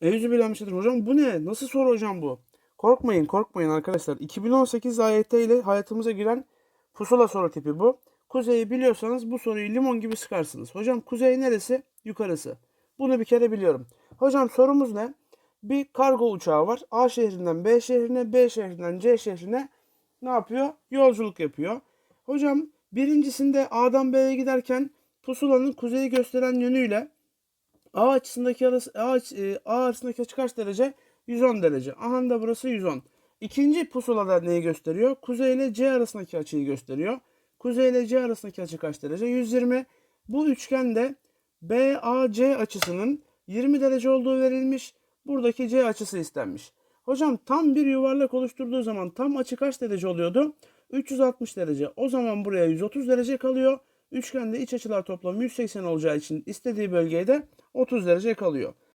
Euzubillahimineşşeytanirracim. Hocam bu ne? Nasıl soru hocam bu? Korkmayın, korkmayın arkadaşlar. 2018 AYT ile hayatımıza giren pusula soru tipi bu. Kuzeyi biliyorsanız bu soruyu limon gibi sıkarsınız. Hocam kuzey neresi? Yukarısı. Bunu bir kere biliyorum. Hocam sorumuz ne? Bir kargo uçağı var. A şehrinden B şehrine, B şehrinden C şehrine ne yapıyor? Yolculuk yapıyor. Hocam birincisinde A'dan B'ye giderken pusulanın kuzeyi gösteren yönüyle A açısındaki arası, A, aç- e, A arasındaki açı kaç derece? 110 derece. Aha da burası 110. İkinci pusulada neyi gösteriyor? Kuzey ile C arasındaki açıyı gösteriyor. Kuzey ile C arasındaki açı kaç derece? 120. Bu üçgende BAC açısının 20 derece olduğu verilmiş. Buradaki C açısı istenmiş. Hocam tam bir yuvarlak oluşturduğu zaman tam açı kaç derece oluyordu? 360 derece. O zaman buraya 130 derece kalıyor. Üçgende iç açılar toplamı 180 olacağı için istediği bölgeye de 30 derece kalıyor.